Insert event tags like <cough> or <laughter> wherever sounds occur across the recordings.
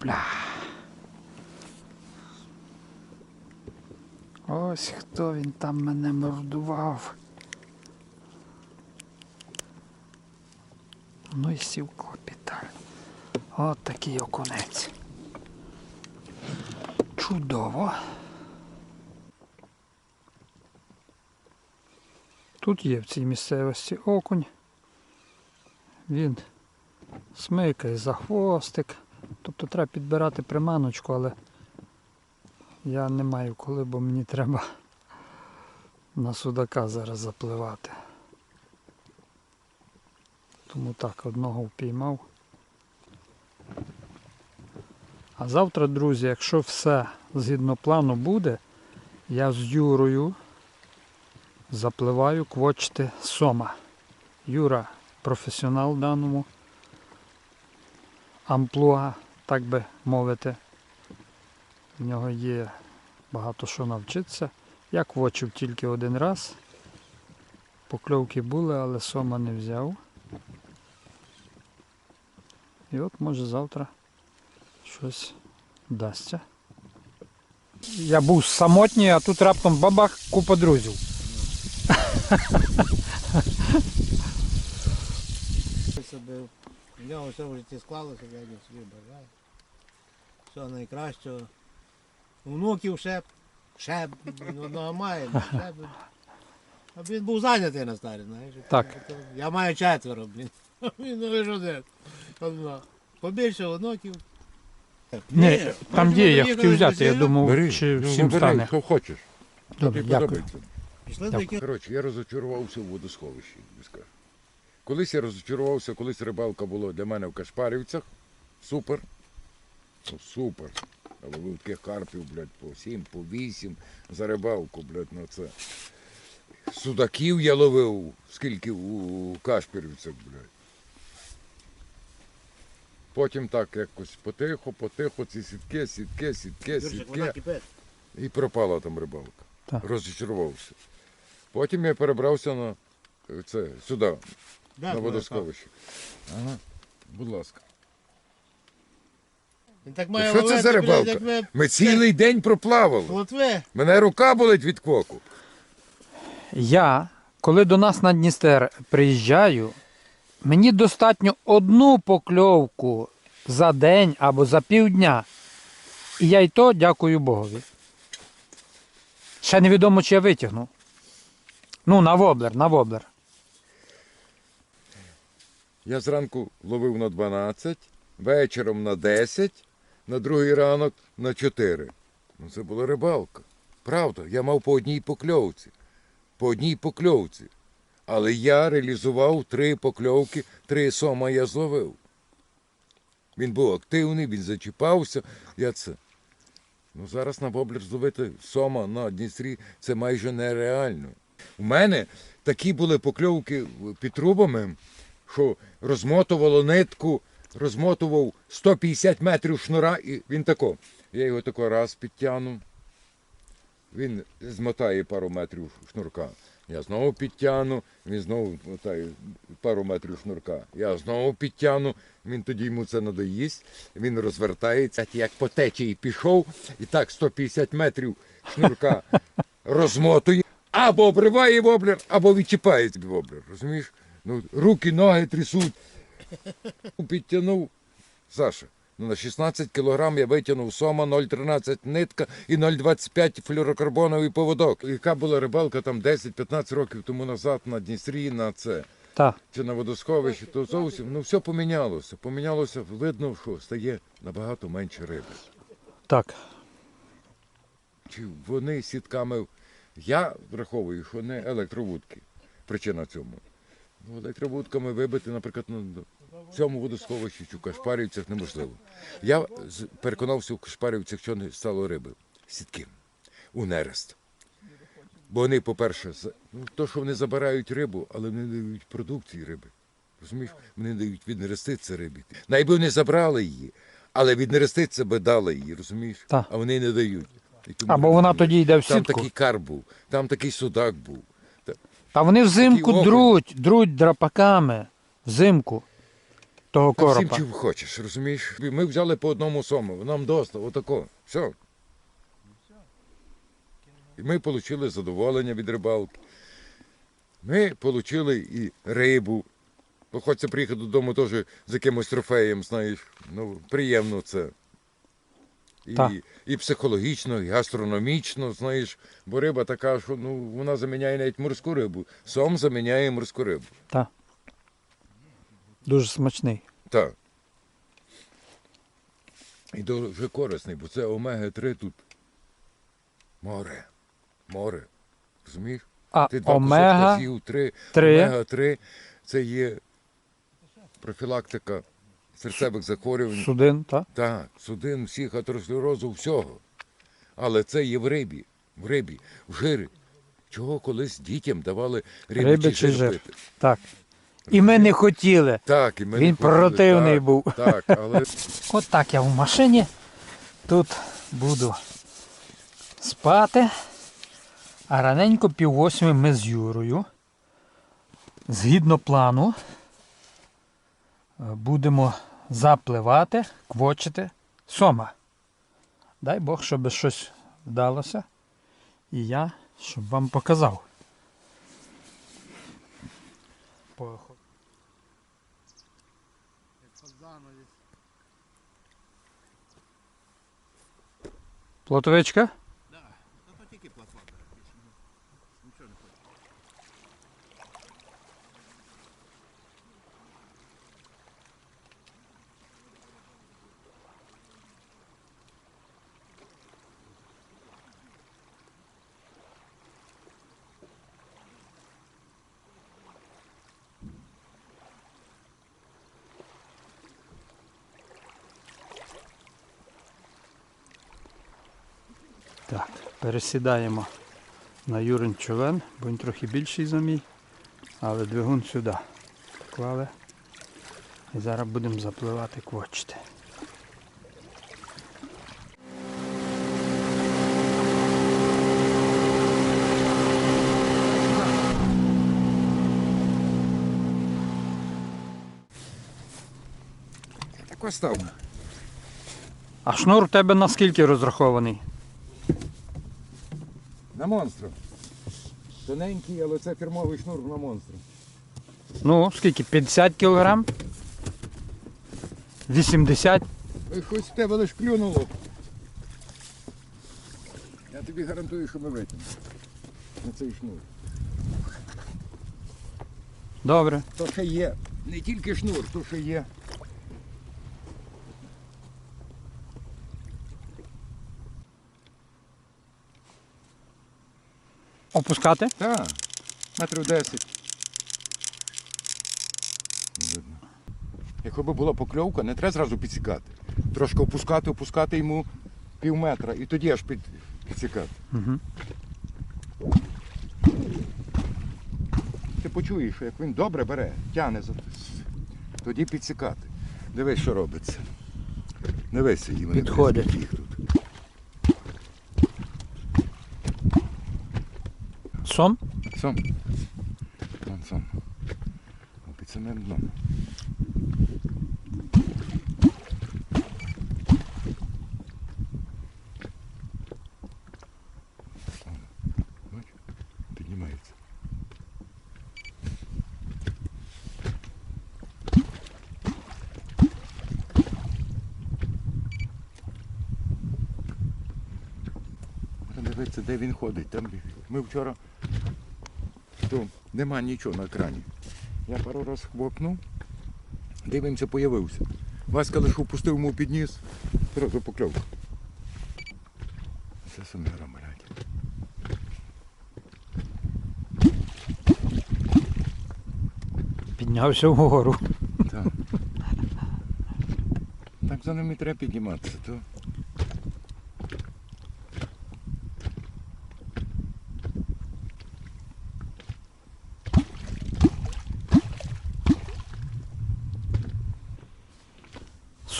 Опля. Ось хто він там мене мордував. Ну і сів капітально. От такий окунець. Чудово. Тут є в цій місцевості окунь. Він смикає за хвостик. Тобто треба підбирати приманочку, але я не маю коли, бо мені треба на судака зараз запливати. Тому так, одного впіймав. А завтра, друзі, якщо все згідно плану буде, я з Юрою запливаю квочити сома. Юра професіонал даному амплуа, так би мовити. В нього є багато що навчитися. Я квочив тільки один раз. Покльовки були, але сома не взяв. І от може завтра щось вдасться. Я був самотній, а тут раптом бабах купа друзів. В нього все в житті склалося, я не собі бажаю. Все найкращого. Внуків ще, б- ще б, одного має, ну, ще б. А він був зайнятий на старі, знаєш. Так. Я маю четверо, блін. <laughs> Він ну лише один. Одна. Побільше онуків. Ні, там є, я хотів взяти, я думав, Бери, чи ну, всім бери, стане. що хочеш. Добре, Тобі дякую. подобається. Пішли до яких Коротше, я розочарувався в водосховищі. я скажу. Колись я розочарувався, колись рибалка була для мене в Кашпарівцях. Супер. Ну, супер. Я ловив таких карпів, блядь, по 7, по 8 за рибалку, блядь, на це. Судаків я ловив, скільки у Кашпарівцях, блядь. Потім так якось потихо, потихо, ці сітки, сітки, сітки, сітки. І пропала там рибалка. Так. Розчарувався. Потім я перебрався на е, це, сюди, Да, на ну, водосховище. Ага. Будь ласка. Так має Що це ловити, за блядь, рибалка? як ми Ми цілий день проплавали. плотви. Мене рука болить від коку. Я, коли до нас на Дністер приїжджаю, мені достатньо одну покльовку за день або за півдня. І я й то дякую Богові. Ще невідомо, чи я витягну. Ну, на воблер, на воблер. Я зранку ловив на 12, вечором на 10, на другий ранок на 4. Ну це була рибалка. Правда, я мав по одній покльовці. По одній покльовці. Але я реалізував три покльовки, три сома я зловив. Він був активний, він зачіпався. Я це. Ну зараз на воблер зловити сома на Дністрі це майже нереально. У мене такі були покльовки під трубами, що розмотувало нитку, розмотував 150 метрів шнура, і він тако. Я його тако раз підтягну. Він змотає пару метрів шнурка. Я знову підтягну, він знову мотає пару метрів шнурка. Я знову підтягну, він тоді йому це надоїсть, він розвертається, як по течії пішов, і так 150 метрів шнурка <laughs> розмотує, або обриває воблер, або відчіпає воблер. Розумієш? Ну, руки, ноги трясуть. Підтягнув. Саша, ну на 16 кілограм я витягнув сома 0,13 нитка і 0,25 флюрокарбоновий поводок. Яка була рибалка там 10-15 років тому назад на Дністрі, на це, Так. чи на водосховищі, то зовсім ну все помінялося. Помінялося, видно, що стає набагато менше риби. Так. Чи вони сітками. Я враховую, що не електровудки. Причина цьому. Ну, електровудками вибити, наприклад, на цьому водосховищі чи в Кашпарівцях неможливо. Я переконався в Кашпарівцях, що не стало риби. Сітки. У нерест. Бо вони, по-перше, ну, то, що вони забирають рибу, але вони не дають продукції риби. Розумієш? Вони дають віднереститься рибі. Найби вони забрали її, але віднереститься би дали її, розумієш? Так. А вони не дають. І тому Або вона тоді йде в Там сітку. такий карп був, там такий судак був. Та- вони взимку окунь. друуть, друуть драпаками. Взимку. Того Та всім коропа. чим хочеш, розумієш? Ми взяли по одному сому, нам доста, отако. Все. І ми отримали задоволення від рибалки. Ми отримали і рибу. Бо хочеться приїхати додому теж з якимось трофеєм, знаєш. Ну, приємно це. І, Так. і психологічно, і гастрономічно, знаєш, бо риба така, що ну, вона заміняє навіть морську рибу. Сом заміняє морську рибу. Та. Дуже смачний. Так. І дуже корисний, бо це омега-3 тут. Море. Море. Розумієш? А Ти два омега кусочка з'їв, три. Омега-3 це є профілактика серцевих захворювань. судин, так? Так, судин, всіх атеросклерозу, всього. Але це є в рибі. В рибі, в жирі. Чого колись дітям давали рибичий, Рибичий жир. пити. Так. І ми не хотіли. Так, і ми не Він хотіли, противний так, був. Так, але <laughs> От так я в машині. Тут буду спати. А раненько пів восьми ми з Юрою. Згідно плану, е, будемо запливати, квочити сома. Дай Бог, щоб щось вдалося. І я, щоб вам показав. По- Плотовичка? Та то тільки платформа. Нічого не хоче. Так, пересідаємо на Юрин човен, бо він трохи більший за мій, але двигун сюди клали. І зараз будемо запливати квочити. так остав. А шнур у тебе наскільки розрахований? На монстра. Тоненький, але це фірмовий шнур на монстра. Ну, скільки? 50 кілограм? 80? Ой, Хоч в тебе лиш клюнуло. Я тобі гарантую, що ми витягнемо. На цей шнур. Добре. То ще є. Не тільки шнур, то ще є. Опускати? Так, метрів 10. Видно. Якщо б була покльовка, не треба зразу підсікати. Трошки опускати, опускати йому пів метра і тоді аж під, підсікати. Угу. Ти почуєш, що як він добре бере, тягне, за- тоді підсікати. Дивись, що робиться. Дивись, її вони Підходять. скільки їх тут. Сом? Сам. Можна де він ходить. Там ми вчора то нема нічого на екрані. Я пару раз хлопнув, дивимося, появився. Васька лише впустив йому під ніс, одразу покльовка. Це суміра, блядь. Піднявся вгору. Так. Так за ними треба підніматися, то.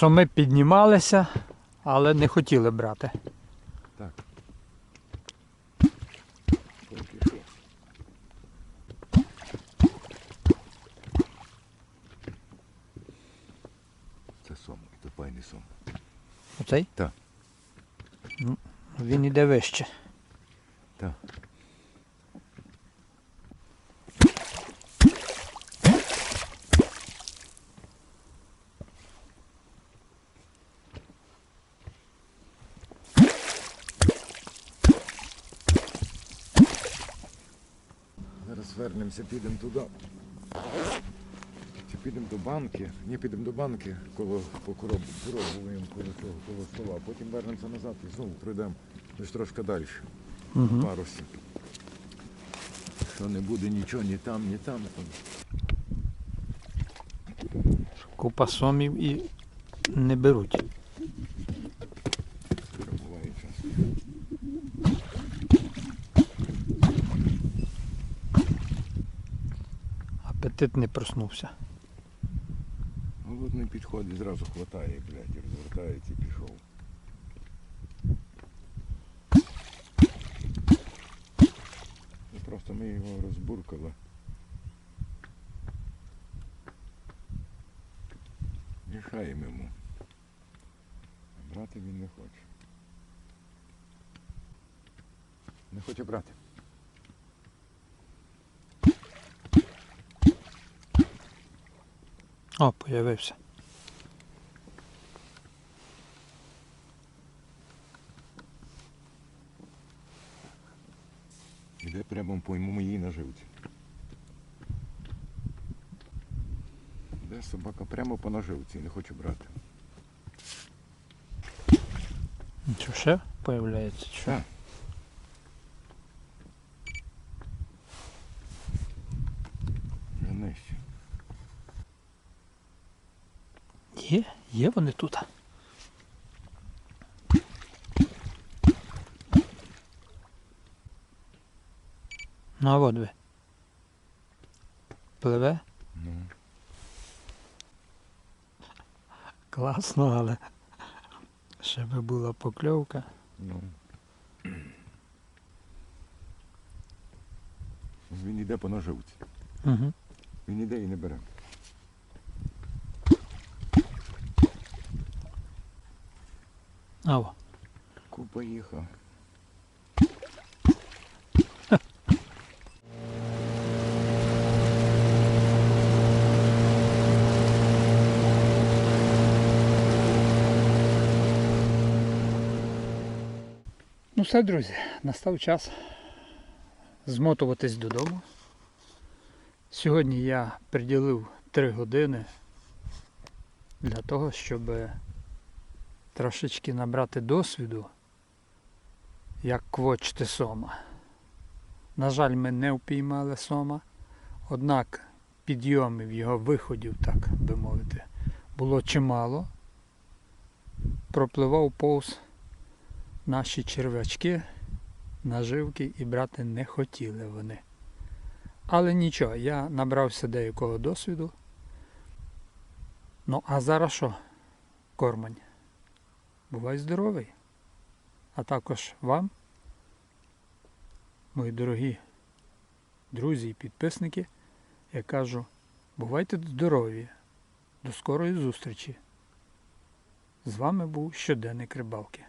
що ми піднімалися, але не хотіли брати. Так. Це сом, це пайний сом. Оцей? Так. Ну, Він іде вище. Зараз вернемося, підемо туди. Чи підемо до банки? Ні, підемо до банки, коло покоробуємо коло того, коло стола, потім вернемося назад і знову пройдемо лише трошки далі. Угу. Парусі. Що не буде нічого ні там, ні там. там. Купа сомів і не беруть. Апетит не проснувся. Голодний підходить, зразу хватає, блядь, розвертається і пішов. І просто ми його розбуркали. Мішаємо йому. Брати він не хоче. Не хоче брати. О, появився. Іде прямо по моїй наживці. Іде собака прямо по наживці, не хоче брати. Що ще появляється? Що? Є, вони тут. Ну, а от ви. Пливе? Ну, Класно, але ще би була покльовка. ну. Він йде по наживці. Угу. Він іде і не бере. Аво. Купа їхав. <laughs> Ну все, друзі, настав час змотуватись додому. Сьогодні я приділив 3 години для того, щоб трошечки набрати досвіду, як квочити сома. На жаль, ми не впіймали сома, однак підйомів його виходів, так би мовити, було чимало. Пропливав повз наші черв'ячки, наживки і брати не хотіли вони. Але нічого, я набрався деякого досвіду. Ну, а зараз що, кормань? Бувай здоровий. А також вам, мої дорогі друзі і підписники, я кажу, бувайте здорові. До скорої зустрічі. З вами був щоденник рибалки.